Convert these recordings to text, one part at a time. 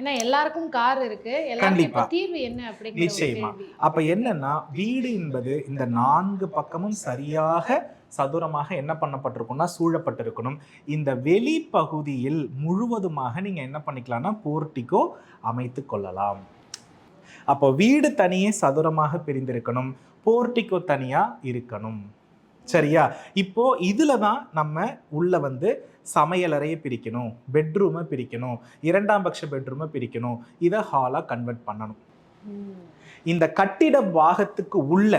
ஏன்னா எல்லாருக்கும் கார் இருக்கு. கண்டிப்பா. தீர்வு என்ன அப்படிங்கிற நிச்சயமா. அப்ப என்னன்னா வீடு என்பது இந்த நான்கு பக்கமும் சரியாக சதுரமாக என்ன பண்ணப்பட்டிருக்கும்னா சூழப்பட்டிருக்கணும். இந்த வெளி பகுதியில் முழுவதுமாக நீங்க என்ன பண்ணிக்கலாம்னா போர்ட்டிகோ அமைத்து கொள்ளலாம். அப்போ வீடு தனியே சதுரமாக பிரிந்திருக்கணும். போர்ட்டிகோ தனியா இருக்கணும். சரியா? இப்போ இதுல தான் நம்ம உள்ள வந்து சமையலறையை பிரிக்கணும் பெட்ரூமை பிரிக்கணும் இரண்டாம் பட்ச பெட்ரூமை பிரிக்கணும். இதை ஹாலாக கன்வெர்ட் பண்ணணும். இந்த கட்டிட பாகத்துக்கு உள்ள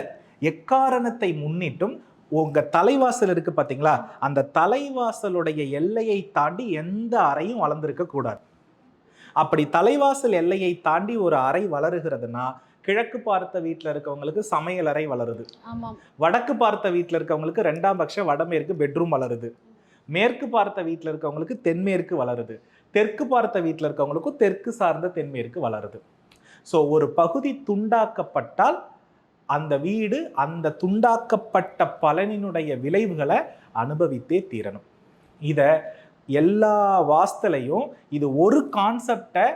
எக்காரணத்தை முன்னிட்டும் உங்க தலைவாசல் இருக்கு பாத்தீங்களா? அந்த தலைவாசலுடைய எல்லையை தாண்டி எந்த அறையும் வளர்ந்துருக்க கூடாது. அப்படி தலைவாசல் எல்லையை தாண்டி ஒரு அறை வளருகிறதுனா கிழக்கு பார்த்த வீட்டில் இருக்கவங்களுக்கு சமையல் அறை வளருது. ஆமாம் வடக்கு பார்த்த வீட்டில் இருக்கவங்களுக்கு ரெண்டாம் பட்ச வடமேற்கு பெட்ரூம் வளருது. மேற்கு பார்த்த வீட்டில் இருக்கவங்களுக்கு தென்மேற்கு வளருது. தெற்கு பார்த்த வீட்டில் இருக்கவங்களுக்கும் தெற்கு சார்ந்த தென்மேற்கு வளருது. ஸோ ஒரு பகுதி துண்டாக்கப்பட்டால் அந்த வீடு அந்த துண்டாக்கப்பட்ட பலனினுடைய விளைவுகளை அனுபவித்தே தீரணும். இதை எல்லா வாஸ்துலையும் இது ஒரு கான்செப்டை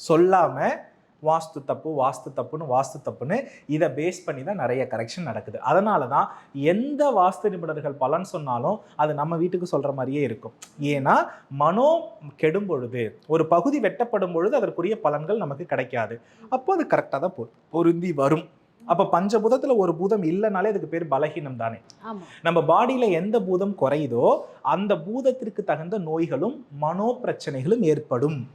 சொல்லாமல் வாஸ்து தப்பு வாஸ்து தப்புன்னு வாஸ்து தப்புன்னு இதை பேஸ் பண்ணி தான் நிறைய கரெக்ஷன் நடக்குது. அதனால தான் எந்த வாஸ்து நிபுணர்கள் பலன் சொன்னாலும் அது நம்ம வீட்டுக்கு சொல்கிற மாதிரியே இருக்கும். ஏன்னா மனோ கெடும் பொழுது ஒரு பகுதி வெட்டப்படும் பொழுது அதற்குரிய பலன்கள் நமக்கு கிடைக்காது. அப்போ அது கரெக்டாக தான் பொ- பொருந்தி வரும். அப்போ பஞ்சபூதத்தில் ஒரு பூதம் இல்லைனாலே அதுக்கு பேர் பலகீனம் தானே. நம்ம பாடியில் எந்த பூதம் குறையுதோ அந்த பூதத்திற்கு தகுந்த நோய்களும் மனோ பிரச்சனைகளும் ஏற்படும்.